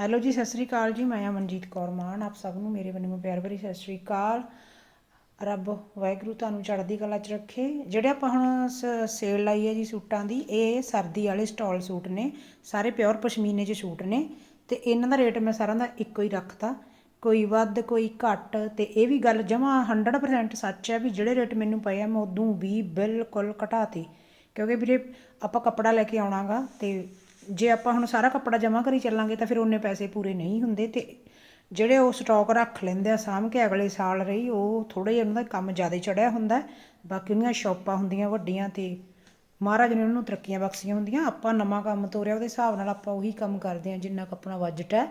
Hello ਜੀ, ਸਤਿ ਸ੍ਰੀ ਅਕਾਲ ਜੀ। ਮੈਂ ਮਨਜੀਤ ਕੌਰ ਮਾਨ। ਆਪ ਸਭ ਨੂੰ ਮੇਰੇ ਵੱਲੋਂ ਪਿਆਰ ਭਰੀ ਸਤਿ ਸ੍ਰੀ ਅਕਾਲ। ਰੱਬ ਵਾਹਿਗੁਰੂ ਤੁਹਾਨੂੰ ਚੜ੍ਹਦੀ ਕਲਾ 'ਚ ਰੱਖੇ। ਜਿਹੜੇ ਆਪਾਂ ਹੁਣ ਸ- ਸੇਲ ਲਾਈ ਹੈ ਜੀ ਸੂਟਾਂ ਦੀ, ਇਹ ਸਰਦੀ ਵਾਲੇ ਸਟਾਲ ਸੂਟ ਨੇ। ਸਾਰੇ ਪਿਓਰ ਪਸ਼ਮੀਨੇ 'ਚ ਸੂਟ ਨੇ। ਤੇ ਇਹਨਾਂ ਦਾ ਰੇਟ ਮੈਂ ਸਾਰਿਆਂ ਦਾ ਇੱਕੋ ਹੀ ਰੱਖਤਾ। ਕੋਈ ਵੱਧ, ਕੋਈ ਘੱਟ ਤੇ ਇਹ ਵੀ ਗੱਲ ਜਮਾ 100% ਸੱਚ ਹੈ ਵੀ ਜਿਹੜੇ ਰੇਟ ਮੈਨੂੰ ਪਏ ਆ, ਮੈਂ ਉਦੋਂ ਵੀ ਬਿਲਕੁਲ ਘਟਾਤੇ ਕਿਉਂਕਿ ਵੀਰੇ, ਆਪਾਂ ਕੱਪੜਾ ਲੈ ਕੇ ਆਉਣਾਗਾ ਤੇ ਜੇ ਆਪਾਂ ਹੁਣ ਸਾਰਾ ਕੱਪੜਾ ਜਮ੍ਹਾਂ ਕਰੀ ਚੱਲਾਂਗੇ ਤਾਂ ਫਿਰ ਉਹਨੇ ਪੈਸੇ ਪੂਰੇ ਨਹੀਂ ਹੁੰਦੇ ਤੇ ਜਿਹੜੇ ਉਹ ਸਟਾਕ ਰੱਖ ਲੈਂਦੇ ਆ ਸਾਂਭ ਕੇ ਅਗਲੇ ਸਾਲ ਰਹੀ, ਉਹ ਥੋੜਾ ਜਿਹਾ ਉਹਨਾਂ ਦਾ ਕੰਮ ਜ਼ਿਆਦਾ ਚੜਿਆ ਹੁੰਦਾ ਬਾਕੀ ਉਹਦੀਆਂ ਸ਼ਾਪਾਂ ਹੁੰਦੀਆਂ ਵੱਡੀਆਂ ਤੇ ਮਹਾਰਾਜ ਨੇ ਉਹਨਾਂ ਨੂੰ ਤਰੱਕੀਆਂ ਬਖਸ਼ੀਆਂ ਹੁੰਦੀਆਂ। ਆਪਾਂ ਨਵਾਂ ਕੰਮ ਤੋਰਿਆ, ਉਹਦੇ ਹਿਸਾਬ ਨਾਲ ਆਪਾਂ ਉਹੀ ਕੰਮ ਕਰਦੇ ਹਾਂ ਜਿੰਨਾ ਕੁ ਆਪਣਾ ਬਜਟ ਹੈ।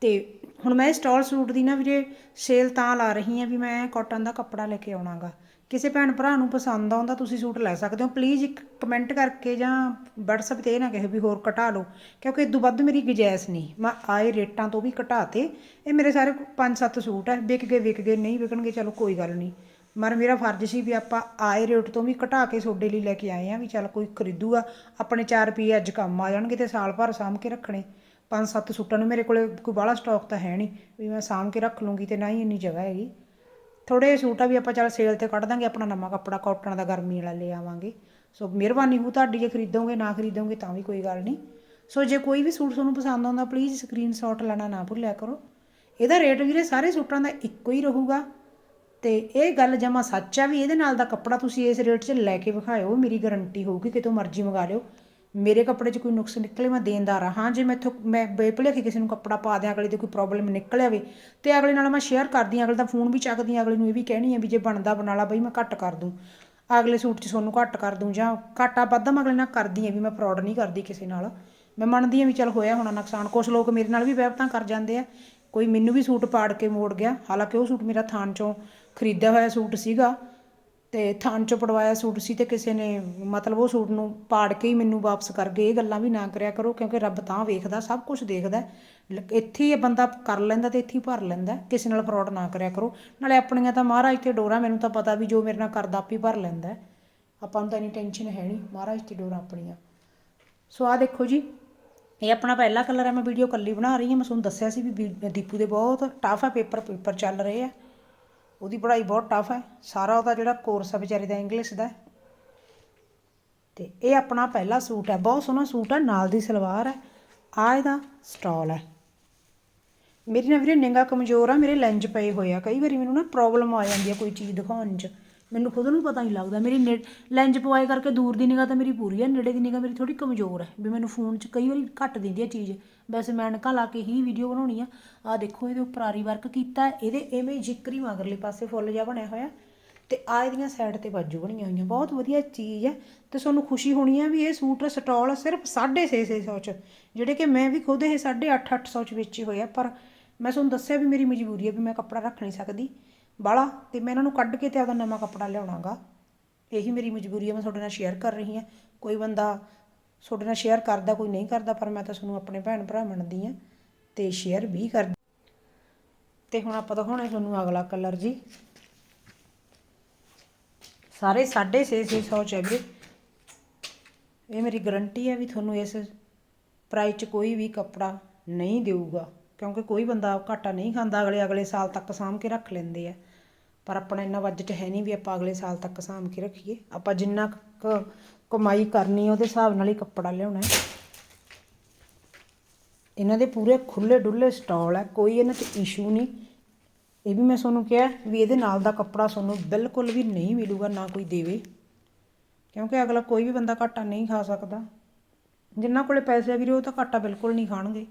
ਤੇ ਹੁਣ ਮੈਂ ਇਹ ਸਟਾਲ ਸੂਟ ਦੀ ਨਾ ਵੀਰੇ ਸੇਲ ਤਾਂ ਲਾ ਰਹੀ ਹਾਂ ਵੀ ਮੈਂ ਕਾਟਨ ਦਾ ਕੱਪੜਾ ਲੈ ਕੇ ਆਉਣਾਗਾ। ਕਿਸੇ ਭੈਣ ਭਰਾ ਨੂੰ ਪਸੰਦ ਆਉਂਦਾ, ਤੁਸੀਂ ਸੂਟ ਲੈ ਸਕਦੇ ਹੋ। ਪਲੀਜ਼ ਇੱਕ ਕਮੈਂਟ ਕਰਕੇ ਜਾਂ WhatsApp ਤੇ ਇਹ ਨਾ ਕਹੇ ਵੀ ਹੋਰ ਘਟਾ ਲਓ, ਕਿਉਂਕਿ ਇਦੋਂ ਵੱਧ ਮੇਰੀ ਗੁੰਜਾਇਸ਼ ਨਹੀਂ। ਮੈਂ ਆਏ ਰੇਟਾਂ ਤੋਂ ਵੀ ਘਟਾਤੇ ਇਹ ਮੇਰੇ ਸਾਰੇ ਪੰਜ ਸੱਤ ਸੂਟ ਹੈ ਵਿਕ ਗਏ ਵਿਕ ਗਏ, ਨਹੀਂ ਵਿਕਣਗੇ, ਚਲੋ ਕੋਈ ਗੱਲ ਨਹੀਂ। ਮਰ ਮੇਰਾ ਫਰਜ਼ ਸੀ ਵੀ ਆਪਾਂ ਆਏ ਰੇਟ ਤੋਂ ਵੀ ਘਟਾ ਕੇ ਤੁਹਾਡੇ ਲਈ ਲੈ ਕੇ ਆਏ ਆ ਵੀ ਚੱਲ ਕੋਈ ਖਰੀਦੂਗਾ, ਆਪਣੇ 4 ਰੁਪਏ ਅੱਜ ਕੰਮ ਆ ਜਾਣਗੇ ਤੇ ਸਾਲ ਭਰ ਸਾਂਭ ਕੇ ਰੱਖਣੇ। ਪੰਜ ਸੱਤ ਸੂਟਾਂ ਨੂੰ ਮੇਰੇ ਕੋਲੇ ਕੋਈ ਬਾਹਲਾ ਸਟਾਕ ਤਾਂ ਹੈ ਨਹੀਂ, ਵੀ ਮੈਂ ਸਾਂਭ ਕੇ ਰੱਖ ਲੂੰਗੀ ਤੇ ਨਾ ਹੀ ਇੰਨੀ ਜਗ੍ਹਾ ਹੈਗੀ। ਥੋੜੇ ਜਿਹੇ ਸੂਟ ਆ ਵੀ ਆਪਾਂ ਚੱਲ ਸੇਲ ਤੇ ਕੱਢ ਦਾਂਗੇ, ਆਪਣਾ ਨਵਾਂ ਕੱਪੜਾ ਕਾਟਨ ਦਾ ਗਰਮੀ ਵਾਲਾ ਲੈ ਆਵਾਂਗੇ। ਸੋ ਮਿਹਰਬਾਨੀ ਹੋ ਤੁਹਾਡੀ, ਜੇ ਖਰੀਦੋਗੇ, ਨਾ ਖਰੀਦੋਗੇ ਤਾਂ ਵੀ ਕੋਈ ਗੱਲ ਨਹੀਂ। ਸੋ ਜੇ ਕੋਈ ਵੀ ਸੂਟ ਤੁਹਾਨੂੰ ਪਸੰਦ ਆਉਂਦਾ ਪਲੀਜ਼ ਸਕਰੀਨਸ਼ਾਟ ਲੈਣਾ ਨਾ ਭੁੱਲਿਆ ਕਰੋ। ਇਹਦਾ ਰੇਟ ਵੀਰੇ ਸਾਰੇ ਸੂਟਾਂ ਦਾ ਇੱਕੋ ਹੀ ਰਹੂਗਾ। ਤੇ ਇਹ ਗੱਲ ਜਮਾ ਸੱਚ ਆ ਵੀ ਇਹਦੇ ਨਾਲ ਦਾ ਕੱਪੜਾ ਤੁਸੀਂ ਇਸ ਰੇਟ 'ਚ ਲੈ ਕੇ ਵਿਖਾਇਓ, ਮੇਰੀ ਗਾਰੰਟੀ ਹੋਊਗੀ, ਕਿਤੋਂ ਮਰਜ਼ੀ ਮੰਗਾ ਲਿਓ। ਮੇਰੇ ਕੱਪੜੇ 'ਚ ਕੋਈ ਨੁਕਸ ਨਿਕਲੇ, ਮੈਂ ਦੇਣਦਾਰ ਆ। ਹਾਂ, ਜੇ ਮੈਥੋਂ ਮੈਂ ਬੇਭਲੇਖੇ ਕਿਸੇ ਨੂੰ ਕੱਪੜਾ ਪਾ ਦਿਆਂ, ਅਗਲੇ ਦੀ ਕੋਈ ਪ੍ਰੋਬਲਮ ਨਿਕਲ ਆਵੇ ਤੇ ਅਗਲੇ ਨਾਲ ਮੈਂ ਸ਼ੇਅਰ ਕਰਦੀ ਹਾਂ ਅਗਲੇ ਦਾ ਫੋਨ ਵੀ ਚੱਕਦੀ ਹਾਂ ਅਗਲੇ ਨੂੰ ਇਹ ਵੀ ਕਹਿਣੀ ਆ ਵੀ ਜੇ ਬਣਦਾ ਬਣਾ ਲਾ ਬਈ, ਮੈਂ ਘੱਟ ਕਰ ਦੂੰ। ਅਗਲੇ ਸੂਟ 'ਚ ਤੁਹਾਨੂੰ ਘੱਟ ਕਰ ਦੂੰ, ਜਾਂ ਘਾਟਾ ਵਾਧਾ ਮੈਂ ਅਗਲੇ ਨਾਲ ਕਰਦੀ ਆ ਵੀ ਮੈਂ ਫਰਾਡ ਨਹੀਂ ਕਰਦੀ ਕਿਸੇ ਨਾਲ। ਮੈਂ ਮੰਨਦੀ ਆ ਵੀ ਚੱਲ ਹੋਇਆ ਹੋਣਾ ਨੁਕਸਾਨ ਕੁਝ ਲੋਕ ਮੇਰੇ ਨਾਲ ਵੀ ਵਹਿਬਤਾਂ ਕਰ ਜਾਂਦੇ ਆ। ਕੋਈ ਮੈਨੂੰ ਵੀ ਸੂਟ ਪਾੜ ਕੇ ਮੋੜ ਗਿਆ, ਹਾਲਾਂਕਿ ਉਹ ਸੂਟ ਮੇਰਾ ਥਾਨ ਚੋਂ ਖਰੀਦਿਆ ਹੋਇਆ ਸੂਟ ਸੀਗਾ। ਤੇ ਥਾਨ ਚੋਂ ਪੜਵਾਇਆ ਸੂਟ ਸੀ ਤੇ ਕਿਸੇ ਨੇ ਮਤਲਬ ਉਹ ਸੂਟ ਨੂੰ ਪਾੜ ਕੇ ਹੀ ਮੈਨੂੰ ਵਾਪਸ ਕਰ ਗਏ। ਇਹ ਗੱਲਾਂ ਵੀ ਨਾ ਕਰਿਆ ਕਰੋ ਕਿਉਂਕਿ ਰੱਬ ਤਾਂ ਵੇਖਦਾ, ਸਭ ਕੁਝ ਦੇਖਦਾ। ਇੱਥੇ ਹੀ ਬੰਦਾ ਕਰ ਲੈਂਦਾ ਤੇ ਇੱਥੇ ਹੀ ਭਰ ਲੈਂਦਾ। ਕਿਸੇ ਨਾਲ ਫਰਾਡ ਨਾ ਕਰਿਆ ਕਰੋ। ਨਾਲੇ ਆਪਣੀਆਂ ਤਾਂ ਮਹਾਰਾਜ ਤੇ ਡੋਰਾ, ਮੈਨੂੰ ਤਾਂ ਪਤਾ ਵੀ ਜੋ ਮੇਰੇ ਨਾਲ ਕਰਦਾ ਆਪੇ ਭਰ ਲੈਂਦਾ। ਆਪਾਂ ਨੂੰ ਤਾਂ ਇੰਨੀ ਟੈਨਸ਼ਨ ਹੈ ਨਹੀਂ। ਮਹਾਰਾਜ ਤੇ ਡੋਰਾ ਆਪਣੀਆਂ। ਸੋ ਆ ਦੇਖੋ ਜੀ, ਇਹ ਆਪਣਾ ਪਹਿਲਾ ਕਲਰ ਹੈ। ਮੈਂ ਵੀਡੀਓ ਕੱਲੀ ਬਣਾ ਰਹੀ ਹਾਂ। ਮੈਂ ਤੁਹਾਨੂੰ ਦੱਸਿਆ ਸੀ ਵੀ ਵੀ ਦੀਪੂ ਦੇ ਬਹੁਤ ਟਫ ਆ ਪੇਪਰ ਪੇਪਰ ਚੱਲ ਰਹੇ ਆ। ਉਹਦੀ ਪੜ੍ਹਾਈ ਬਹੁਤ ਟਫ ਹੈ। ਸਾਰਾ ਉਹਦਾ ਜਿਹੜਾ ਕੋਰਸ ਹੈ ਵਿਚਾਰੇ ਦਾ ਇੰਗਲਿਸ਼ ਦਾ। ਹੈ। ਤੇ ਇਹ ਆਪਣਾ ਪਹਿਲਾ ਸੂਟ ਹੈ। ਬਹੁਤ ਸੋਹਣਾ ਸੂਟ ਹੈ। ਨਾਲ ਦੀ ਸਲਵਾਰ ਹੈ। ਆ ਇਹਦਾ ਸਟਾਲ ਹੈ। ਮੇਰੀ ਨਾ ਵੀਰੇ ਨਿੰਗਾ ਕਮਜ਼ੋਰ ਆ। ਮੇਰੇ ਲੈਂਜ ਪਏ ਹੋਏ ਆ। ਕਈ ਵਾਰੀ ਮੈਨੂੰ ਨਾ ਪ੍ਰੋਬਲਮ ਆ ਜਾਂਦੀ ਆ ਕੋਈ ਚੀਜ਼ ਦਿਖਾਉਣ 'ਚ। ਮੈਨੂੰ ਖੁਦ ਨੂੰ ਪਤਾ ਨਹੀਂ ਲੱਗਦਾ। ਮੇਰੀ ਨੇ ਲੈਂਜ ਪਵਾਏ ਕਰਕੇ ਦੂਰ ਦੀ ਨਿਗਾਹ ਤਾਂ ਮੇਰੀ ਪੂਰੀ ਹੈ ਨੇੜੇ ਦੀ ਨਿਗਾਹ ਮੇਰੀ ਥੋੜੀ ਕਮਜ਼ੋਰ ਹੈ ਵੀ ਮੈਨੂੰ ਫੋਨ 'ਚ ਕਈ ਵਾਰੀ ਘੱਟ ਦਿੰਦੀ ਹੈ ਚੀਜ਼। ਵੈਸੇ ਮੈਂ ਐਨਕਾਂ ਲਾ ਕੇ ਹੀ ਵੀਡੀਓ ਬਣਾਉਣੀ ਆ। ਆ ਦੇਖੋ, ਇਹਦੇ ਉੱਪਰ ਆਰੀ ਵਰਕ ਕੀਤਾ ਹੈ। ਇਹਦੇ ਇਵੇਂ ਜਿਕਰੀ ਮਗਰਲੇ ਪਾਸੇ ਫੁੱਲ ਜਿਹਾ ਬਣਿਆ ਹੋਇਆ ਤੇ ਆ ਇਹਦੀਆਂ ਸਾਈਡ ਤੇ ਬਾਜੂ ਬਣੀਆਂ ਹੋਈਆਂ, ਬਹੁਤ ਵਧੀਆ ਚੀਜ਼ ਹੈ ਤੇ ਤੁਹਾਨੂੰ ਖੁਸ਼ੀ ਹੋਣੀ ਹੈ ਵੀ ਇਹ ਸੂਟ ਸਟਾਲ ਸਿਰਫ 650 ਚ, ਜਿਹੜੇ ਕਿ ਮੈਂ ਵੀ ਖੁਦ ਇਹ 850 800 ਚ ਵੇਚੇ ਹੋਏ ਆ, ਪਰ ਮੈਂ ਤੁਹਾਨੂੰ ਦੱਸਿਆ ਵੀ ਮੇਰੀ ਮਜਬੂਰੀ ਹੈ ਵੀ ਮੈਂ ਕੱਪੜਾ ਰੱਖ ਨਹੀਂ ਸਕਦੀ। ਬਾਲਾ, ਤੇ ਮੈਂ ਇਹਨਾਂ ਨੂੰ ਕੱਢ ਕੇ ਤੇ ਆਪਦਾ ਨਵਾਂ ਕੱਪੜਾ ਲਿਆਉਣਾਗਾ। ਇਹੀ ਮੇਰੀ ਮਜਬੂਰੀ ਹੈ ਮੈਂ ਤੁਹਾਡੇ ਨਾਲ ਸ਼ੇਅਰ ਕਰ ਰਹੀ ਹਾਂ ਕੋਈ ਬੰਦਾ ਤੁਹਾਡੇ ਨਾਲ ਸ਼ੇਅਰ ਕਰਦਾ, ਕੋਈ ਨਹੀਂ ਕਰਦਾ, ਪਰ ਮੈਂ ਤਾਂ ਤੁਹਾਨੂੰ ਆਪਣੇ ਭੈਣ ਭਰਾ ਮੰਨਦੀ ਹਾਂ ਤੇ ਸ਼ੇਅਰ ਵੀ ਕਰਦੀ ਤੇ ਹੁਣ ਆਪਾਂ ਦਿਖਾਉਣਾ ਤੁਹਾਨੂੰ ਅਗਲਾ ਕਲਰ ਜੀ। ਸਾਰੇ 650 ਚ ਹੈ ਇਹ ਮੇਰੀ ਗਰੰਟੀ ਹੈ ਵੀ ਤੁਹਾਨੂੰ ਇਸ ਪ੍ਰਾਈਸ 'ਚ ਕੋਈ ਵੀ ਕੱਪੜਾ ਨਹੀਂ ਦੇਊਗਾ। ਕਿਉਂਕਿ ਕੋਈ ਬੰਦਾ ਘਾਟਾ ਨਹੀਂ ਖਾਂਦਾ, ਅਗਲੇ ਅਗਲੇ ਸਾਲ ਤੱਕ ਸਾਂਭ ਕੇ ਰੱਖ ਲੈਂਦੇ ਆ। ਪਰ ਆਪਣਾ ਇੰਨਾ ਬਜਟ ਹੈ ਨਹੀਂ ਵੀ ਆਪਾਂ ਅਗਲੇ ਸਾਲ ਤੱਕ ਸਾਂਭ ਕੇ ਰੱਖੀਏ। ਆਪਾਂ ਜਿੰਨਾ ਕੁ ਕਮਾਈ ਕਰਨੀ ਉਹਦੇ ਹਿਸਾਬ ਨਾਲ ਹੀ ਕੱਪੜਾ ਲਿਆਉਣਾ ਹੈ। ਇਹਨਾਂ ਦੇ ਪੂਰੇ ਖੁੱਲੇ ਡੁੱਲੇ ਸਟਾਲ ਹੈ ਕੋਈ ਇਹਨਾਂ 'ਚ ਇਸ਼ੂ ਨਹੀਂ। ਇਹ ਵੀ ਮੈਂ ਤੁਹਾਨੂੰ ਕਿਹਾ ਵੀ ਇਹਦੇ ਨਾਲ ਦਾ ਕੱਪੜਾ ਤੁਹਾਨੂੰ ਬਿਲਕੁਲ ਵੀ ਨਹੀਂ ਮਿਲੂਗਾ, ਨਾ ਕੋਈ ਦੇਵੇ। ਕਿਉਂਕਿ ਅਗਲਾ ਕੋਈ ਵੀ ਬੰਦਾ ਘਾਟਾ ਨਹੀਂ ਖਾ ਸਕਦਾ। ਜਿੰਨਾ ਕੋਲੇ ਪੈਸੇ ਆ ਵੀਰੇ, ਉਹ ਤਾਂ ਘਾਟਾ ਬਿਲਕੁਲ ਨਹੀਂ ਖਾਣਗੇ।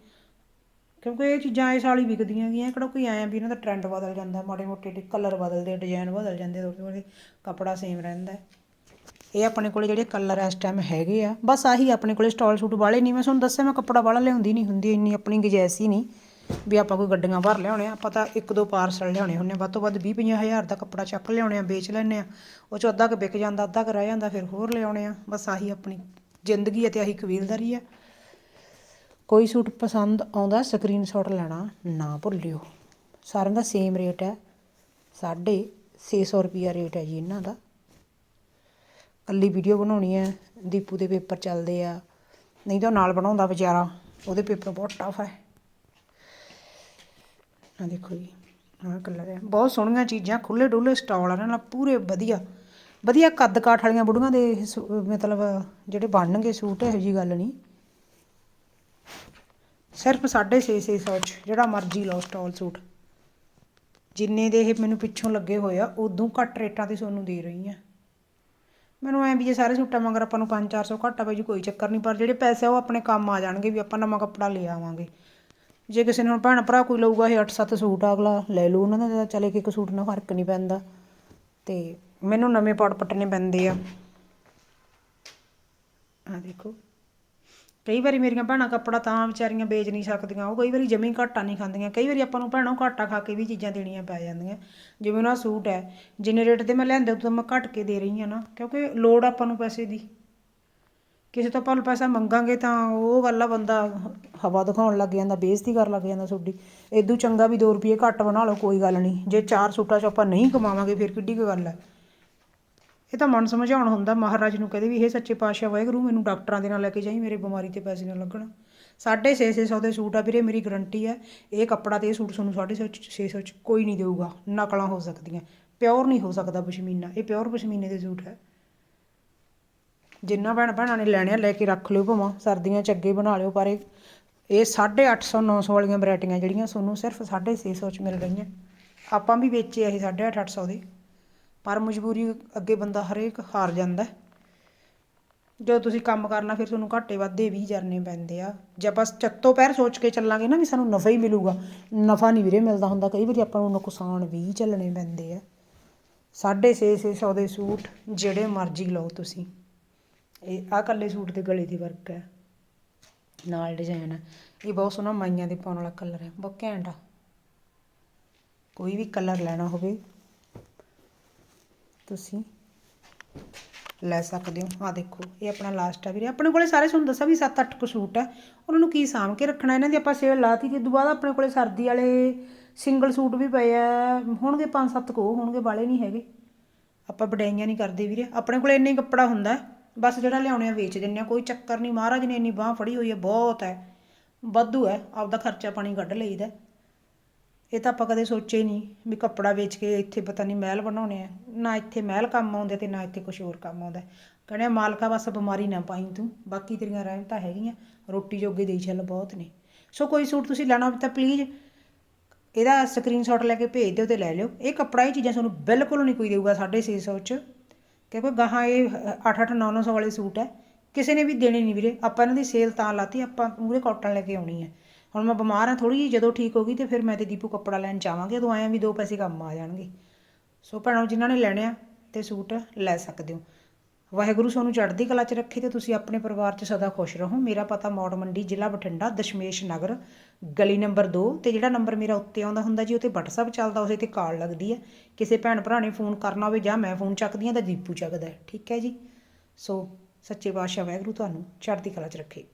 ਕਿਉਂਕਿ ਇਹ ਚੀਜ਼ਾਂ ਇਸ ਵਾਲੀ ਵਿਕਦੀਆਂ ਗਈਆਂ, ਕਿਹੜਾ ਕੋਈ ਆਇਆ ਵੀ ਇਹਨਾਂ ਦਾ ਟ੍ਰੈਂਡ ਬਦਲ ਜਾਂਦਾ, ਮਾੜੇ ਮੋਟੇ ਕਲਰ ਬਦਲਦੇ ਡਿਜ਼ਾਈਨ ਬਦਲ ਜਾਂਦੇ ਥੋੜ੍ਹੇ ਥੋੜ੍ਹੇ ਕੱਪੜਾ ਸੇਮ ਰਹਿੰਦਾ ਇਹ ਆਪਣੇ ਕੋਲੇ ਜਿਹੜੇ ਕਲਰ ਇਸ ਟਾਈਮ ਹੈਗੇ ਆ, ਬਸ ਆਹੀ ਆਪਣੇ ਕੋਲੇ ਸਟਾਲ ਸੂਟ ਵਾਲੇ ਨਹੀਂ, ਮੈਂ ਤੁਹਾਨੂੰ ਦੱਸਿਆ ਮੈਂ ਕੱਪੜਾ ਵਾਲਾ ਲਿਆਉਂਦੀ ਨਹੀਂ ਹੁੰਦੀ, ਇੰਨੀ ਆਪਣੀ ਗੁੰਜਾਇਸ਼ ਹੀ ਨਹੀਂ ਵੀ ਆਪਾਂ ਕੋਈ ਗੱਡੀਆਂ ਭਰ ਲਿਆਉਣੇ ਆ, ਆਪਾਂ ਤਾਂ ਇੱਕ ਦੋ ਪਾਰਸਲ ਲਿਆਉਣੇ ਹੁੰਨੇ ਵੱਧ ਤੋਂ ਵੱਧ 20 ਪੰਜਾਹ ਹਜ਼ਾਰ ਦਾ ਕੱਪੜਾ ਚੱਕ ਲਿਆਉਣੇ ਆ, ਵੇਚ ਲੈਣੇ ਆ, ਉਹ ਚ ਅੱਧਾ ਕੁ ਵਿਕ ਜਾਂਦਾ, ਅੱਧਾ ਕੁ ਰਹਿ ਜਾਂਦਾ, ਫਿਰ ਹੋਰ ਲਿਆਉਣੇ ਆ, ਬਸ ਆਹੀ ਆਪਣੀ ਜ਼ਿੰਦਗੀ ਹੈ ਤੇ ਆਹੀ ਕਬੀਲਦਾਰੀ ਆ ਕੋਈ ਸੂਟ ਪਸੰਦ ਆਉਂਦਾ ਸਕਰੀਨਸ਼ਾਟ ਲੈਣਾ, ਨਾ ਭੁੱਲਿਓ। ਸਾਰਿਆਂ ਦਾ ਸੇਮ ਰੇਟ ਹੈ। ਸਾਢੇ 600 ਰੁਪਿਆ ਰੇਟ ਹੈ ਜੀ ਇਹਨਾਂ ਦਾ। ਕੱਲੀ ਵੀਡੀਓ ਬਣਾਉਣੀ ਹੈ। ਦੀਪੂ ਦੇ ਪੇਪਰ ਚੱਲਦੇ ਆ। ਨਹੀਂ ਤਾਂ ਉਹ ਨਾਲ ਬਣਾਉਂਦਾ ਵਿਚਾਰਾ। ਉਹਦੇ ਪੇਪਰ ਬਹੁਤ ਟਫ ਹੈ। ਆ ਦੇਖੋ ਜੀ, ਆਹ ਕਲਰ ਹੈ। ਬਹੁਤ ਸੋਹਣੀਆਂ ਚੀਜ਼ਾਂ ਖੁੱਲੇ ਡੁੱਲੇ ਸਟਾਲ ਆ ਨਾਲ, ਪੂਰੇ ਵਧੀਆ। ਵਧੀਆ ਕੱਦ ਕਾਠ ਵਾਲੀਆਂ ਬੁੜੀਆਂ ਦੇ ਮਤਲਬ ਜਿਹੜੇ ਬਣਨਗੇ ਸੂਟ, ਇਹੋ ਜੀ ਗੱਲ ਨਹੀਂ। ਸਿਰਫ 650 ਚ, ਜਿਹੜਾ ਮਰਜ਼ੀ ਲਓ ਸਟਾਲ ਸੂਟ। ਜਿੰਨੇ ਦੇ ਇਹ ਮੈਨੂੰ ਪਿੱਛੋਂ ਲੱਗੇ ਹੋਏ ਆ, ਉਦੋਂ ਘੱਟ ਰੇਟਾਂ ਤੇ ਤੁਹਾਨੂੰ ਦੇ ਰਹੀ ਆ। ਮੈਨੂੰ ਐਂ ਵੀ ਜੇ ਸਾਰੇ ਸੂਟਾਂ ਮਗਰ ਆਪਾਂ ਨੂੰ 5-400 ਘੱਟ ਪੈ ਜੀ, ਕੋਈ ਚੱਕਰ ਨਹੀਂ, ਪਰ ਜਿਹੜੇ ਪੈਸੇ ਉਹ ਆਪਣੇ ਕੰਮ ਆ ਜਾਣਗੇ ਵੀ ਆਪਾਂ ਨਵਾਂ ਕੱਪੜਾ ਲੈ ਆਵਾਂਗੇ। ਜੇ ਕਿਸੇ ਨੇ ਹੁਣ ਭੈਣ ਭਰਾ ਕੋਈ ਲਊਗਾ ਇਹ 8-7 ਸੂਟ, ਅਗਲਾ ਲੈ ਲੂ ਉਹਨਾਂ ਦਾ ਚਲੇ ਕਿ ਇੱਕ ਸੂਟ ਨਾਲ ਫ਼ਰਕ ਨਹੀਂ ਪੈਂਦਾ। ਤੇ ਮੈਨੂੰ ਨਵੇਂ ਪੌੜ ਪੱਟਣੇ ਪੈਂਦੇ ਆ। ਆ ਦੇਖੋ। ਕਈ ਵਾਰੀ ਮੇਰੀਆਂ ਭੈਣਾਂ ਕੱਪੜਾ ਤਾਂ ਵਿਚਾਰੀਆਂ ਵੇਚ ਨਹੀਂ ਸਕਦੀਆਂ, ਉਹ ਕਈ ਵਾਰੀ ਜਮੀ ਘਾਟਾ ਨਹੀਂ ਖਾਂਦੀਆਂ, ਕਈ ਵਾਰੀ ਆਪਾਂ ਨੂੰ ਭੈਣਾਂ ਘਾਟਾ ਖਾ ਕੇ ਵੀ ਚੀਜ਼ਾਂ ਦੇਣੀਆਂ ਪੈ ਜਾਂਦੀਆਂ, ਜਿਵੇਂ ਉਹਨਾਂ ਸੂਟ ਹੈ, ਜਿੰਨੇ ਰੇਟ ਤੇ ਮੈਂ ਲਿਆਂਦੇ ਉਹ ਮੈਂ ਘੱਟ ਕੇ ਦੇ ਰਹੀ ਹਾਂ ਨਾ, ਕਿਉਂਕਿ ਲੋੜ ਆਪਾਂ ਨੂੰ ਪੈਸੇ ਦੀ। ਕਿਸੇ ਤੋਂ ਆਪਾਂ ਨੂੰ ਪੈਸਾ ਮੰਗਾਂਗੇ ਤਾਂ ਉਹ ਗੱਲ ਆ, ਬੰਦਾ ਹਵਾ ਦਿਖਾਉਣ ਲੱਗ ਜਾਂਦਾ, ਬੇਇੱਜ਼ਤੀ ਕਰਨ ਲੱਗ ਜਾਂਦਾ ਤੁਹਾਡੀ ਇਦੋਂ ਚੰਗਾ ਵੀ 2 ਰੁਪਏ ਘੱਟ ਬਣਾ ਲਓ, ਕੋਈ ਗੱਲ ਨਹੀਂ, ਜੇ ਚਾਰ ਸੂਟਾਂ 'ਚ ਆਪਾਂ ਨਹੀਂ ਕਮਾਵਾਂਗੇ, ਫਿਰ ਕਿੱਡੀ ਕੁ ਗੱਲ ਹੈ। ਇਹ ਤਾਂ ਮਨ ਸਮਝਾਉਣ ਹੁੰਦਾ, ਮਹਾਰਾਜ ਨੂੰ ਕਹਦੇ ਵੀ ਇਹ ਸੱਚੇ ਪਾਤਸ਼ਾਹ ਵਾਹਿਗੁਰੂ ਮੈਨੂੰ ਡਾਕਟਰਾਂ ਦੇ ਨਾਲ ਲੈ ਕੇ ਜਾਈ, ਮੇਰੇ ਬਿਮਾਰੀ ਤੇ ਪੈਸੇ ਨਾ ਲੱਗਣ। ਸਾਢੇ ਛੇ ਛੇ ਸੌ ਦੇ ਸੂਟ ਆ ਵੀਰੇ, ਮੇਰੀ ਗਰੰਟੀ ਹੈ, ਇਹ ਕੱਪੜਾ ਤੇ ਇਹ ਸੂਟ ਤੁਹਾਨੂੰ ਸਾਢੇ ਛੇ ਛੇ ਸੌ ਚ ਕੋਈ ਨਹੀਂ ਦੇਊਗਾ, ਨਕਲਾਂ ਹੋ ਸਕਦੀਆਂ ਪਿਓਰ ਨਹੀਂ ਹੋ ਸਕਦਾ ਪਸ਼ਮੀਨਾ, ਇਹ ਪਿਓਰ ਪਸ਼ਮੀਨੇ ਦੇ ਸੂਟ ਹੈ। ਜਿੰਨਾ ਭੈਣ ਭੈਣਾਂ ਨੇ ਲੈਣਿਆ, ਲੈ ਕੇ ਰੱਖ ਲਿਓ ਭਾਵਾਂ, ਸਰਦੀਆਂ ਚ ਅੱਗੇ ਬਣਾ ਲਿਓ, ਪਰ ਇਹ ਇਹ 850 900 ਵਾਲੀਆਂ ਵੈਰਾਈਟੀਆਂ ਜਿਹੜੀਆਂ, ਤੁਹਾਨੂੰ ਸਿਰਫ 650 ਚ ਮਿਲ ਰਹੀਆਂ। ਆਪਾਂ ਵੀ ਵੇਚੇ ਆ ਇਹ 850 ਦੇ। ਪਰ ਮਜਬੂਰੀ ਅੱਗੇ ਬੰਦਾ ਹਰੇਕ ਹਾਰ ਜਾਂਦਾ ਜਦੋਂ ਤੁਸੀਂ ਕੰਮ ਕਰਨਾ, ਫਿਰ ਤੁਹਾਨੂੰ ਘਾਟੇ ਵਾਧੇ ਵੀ ਕਰਨੇ ਪੈਂਦੇ ਆ। ਜੇ ਆਪਾਂ ਚੱਤੋ ਪੈਰ ਸੋਚ ਕੇ ਚੱਲਾਂਗੇ ਨਾ ਵੀ ਸਾਨੂੰ ਨਫਾ ਹੀ ਮਿਲੂਗਾ, ਨਫਾ ਨਹੀਂ ਵੀਰੇ ਮਿਲਦਾ ਹੁੰਦਾ। ਕਈ ਵਾਰੀ ਆਪਾਂ ਨੂੰ ਨੁਕਸਾਨ ਵੀ ਚੱਲਣੇ ਪੈਂਦੇ ਆ। ਸਾਢੇ ਛੇ ਛੇ ਸੌ ਦੇ ਸੂਟ ਜਿਹੜੇ ਮਰਜ਼ੀ ਲਓ ਤੁਸੀਂ। ਇਹ ਆਹ ਕੱਲੇ ਸੂਟ ਦੇ ਗਲੇ ਦੀ ਵਰਕ ਹੈ। ਨਾਲ ਡਿਜ਼ਾਈਨ ਹੈ। ਇਹ ਬਹੁਤ ਸੋਹਣਾ ਮਾਈਆਂ ਦੇ ਪਾਉਣ ਵਾਲਾ ਕਲਰ ਹੈ। ਬਹੁਤ ਘੈਂਟ ਆ। ਕੋਈ ਵੀ ਕਲਰ ਲੈਣਾ ਹੋਵੇ ਤੁਸੀਂ ਲੈ ਸਕਦੇ ਹੋ। ਆ ਦੇਖੋ, ਇਹ ਆਪਣਾ ਲਾਸਟ ਆ ਵੀਰੇ। ਆਪਣੇ ਕੋਲੇ ਸਾਰੇ ਤੁਹਾਨੂੰ ਦੱਸਾਂ ਵੀ 7-8 ਕੁ ਸੂਟ ਹੈ ਉਹਨਾਂ ਨੂੰ ਕੀ ਸਾਂਭ ਕੇ ਰੱਖਣਾ? ਇਹਨਾਂ ਦੀ ਆਪਾਂ ਸੇਲ ਲਾਤੀ ਤੇ ਦੁਬਾਰਾ ਆਪਣੇ ਕੋਲੇ ਸਰਦੀ ਵਾਲੇ ਸਿੰਗਲ ਸੂਟ ਵੀ ਪਏ ਆ। ਹੋਣਗੇ 5-7 ਕੋ ਹੋਣਗੇ, ਵਾਲੇ ਨਹੀਂ ਹੈਗੇ। ਆਪਾਂ ਵਡਾਈਆਂ ਨਹੀਂ ਕਰਦੇ ਵੀਰੇ। ਆਪਣੇ ਕੋਲੇ ਇੰਨਾ ਹੀ ਕੱਪੜਾ ਹੁੰਦਾ। ਬਸ ਜਿਹੜਾ ਲਿਆਉਣੇ ਆ, ਵੇਚ ਦਿੰਨੇ ਆ। ਕੋਈ ਚੱਕਰ ਨਹੀਂ। ਮਹਾਰਾਜ ਨੇ ਇੰਨੀ ਬਾਹ ਫੜੀ ਹੋਈ ਹੈ ਬਹੁਤ ਹੈ। ਵਾਧੂ ਹੈ। ਆਪਦਾ ਖਰਚਾ ਪਾਣੀ ਕੱਢ ਲਈਦਾ। ਇਹ ਤਾਂ ਆਪਾਂ ਕਦੇ ਸੋਚਿਆ ਹੀ ਨਹੀਂ ਵੀ ਕੱਪੜਾ ਵੇਚ ਕੇ ਇੱਥੇ ਪਤਾ ਨਹੀਂ ਮਹਿਲ ਬਣਾਉਣੇ ਆ। ਨਾ ਇੱਥੇ ਮਹਿਲ ਕੰਮ ਆਉਂਦੇ ਤੇ ਨਾ ਇੱਥੇ ਕੁਝ ਹੋਰ ਕੰਮ ਆਉਂਦਾ। ਕਹਿੰਦੇ ਆ, ਮਾਲਕਾ ਬਸ ਬਿਮਾਰੀ ਨਾ ਪਾਈ ਤੂੰ ਬਾਕੀ ਤੇਰੀਆਂ ਰਹਿਮਤਾਂ ਹੈਗੀਆਂ ਰੋਟੀ ਜੋਗੇ ਦੇਈ ਚੱਲ ਬਹੁਤ ਨੇ। ਸੋ ਕੋਈ ਸੂਟ ਤੁਸੀਂ ਲੈਣਾ ਹੋਵੇ ਤਾਂ ਪਲੀਜ਼ ਇਹਦਾ ਸਕਰੀਨਸ਼ਾਟ ਲੈ ਕੇ ਭੇਜ ਦਿਓ ਤੇ ਲੈ ਲਿਓ। ਇਹ ਕੱਪੜਾ ਇਹ ਚੀਜ਼ਾਂ ਤੁਹਾਨੂੰ ਬਿਲਕੁਲ ਨਹੀਂ ਕੋਈ ਦੇਊਗਾ 650 ਚ। ਕਿਉਂਕਿ ਗਾਹਾਂ ਇਹ 8-8 9-900 ਵਾਲੇ ਸੂਟ ਹੈ ਕਿਸੇ ਨੇ ਵੀ ਦੇਣੇ ਨਹੀਂ ਵੀਰੇ। ਆਪਾਂ ਇਹਨਾਂ ਦੀ ਸੇਲ ਤਾਂ ਲਾਤੀ ਆਪਾਂ ਮੂਰੇ ਕਾਟਨ ਲੈ ਕੇ ਆਉਣੀ ਹੈ ਹੁਣ ਮੈਂ ਬਿਮਾਰ ਹਾਂ ਥੋੜ੍ਹੀ ਜਿਹੀ, ਜਦੋਂ ਠੀਕ ਹੋ ਗਈ ਤੇ ਫਿਰ ਮੈਂ ਤੇ ਦੀਪੂ ਕੱਪੜਾ ਲੈਣ ਜਾਵਾਂਗੇ, ਉਦੋਂ ਆਇਆ ਵੀ ਦੋ ਪੈਸੇ ਕੰਮ ਆ ਜਾਣਗੇ। ਸੋ ਭੈਣੋ, ਜਿਨ੍ਹਾਂ ਨੇ ਲੈਣੇ ਆ ਤੇ ਸੂਟ ਲੈ ਸਕਦੇ ਹੋ। ਵਾਹਿਗੁਰੂ ਤੁਹਾਨੂੰ ਚੜ੍ਹਦੀ ਕਲਾ 'ਚ ਰੱਖੇ ਤੇ ਤੁਸੀਂ ਆਪਣੇ ਪਰਿਵਾਰ 'ਚ ਸਦਾ ਖੁਸ਼ ਰਹੋ। ਮੇਰਾ ਪਤਾ ਮੌੜ ਮੰਡੀ, ਜ਼ਿਲ੍ਹਾ ਬਠਿੰਡਾ, ਦਸ਼ਮੇਸ਼ ਨਗਰ, ਗਲੀ ਨੰਬਰ 2 ਤੇ ਜਿਹੜਾ ਨੰਬਰ ਮੇਰਾ ਉੱਤੇ ਆਉਂਦਾ ਹੁੰਦਾ ਜੀ ਉੱਤੇ WhatsApp ਚੱਲਦਾ, ਉਸੇ ਤੇ ਕਾਲ ਲੱਗਦੀ ਹੈ। ਕਿਸੇ ਭੈਣ ਭਰਾ ਨੇ ਫੋਨ ਕਰਨਾ ਹੋਵੇ ਜਾਂ ਮੈਂ ਫੋਨ ਚੱਕਦੀ ਹਾਂ ਤਾਂ ਦੀਪੂ ਚੱਕਦਾ ਠੀਕ ਹੈ ਜੀ? ਸੋ ਸੱਚੇ ਪਾਤਸ਼ਾਹ ਵਾਹਿਗੁਰੂ ਤੁਹਾਨੂੰ ਚੜ੍ਹਦੀ ਕਲਾ 'ਚ ਰੱਖੇ।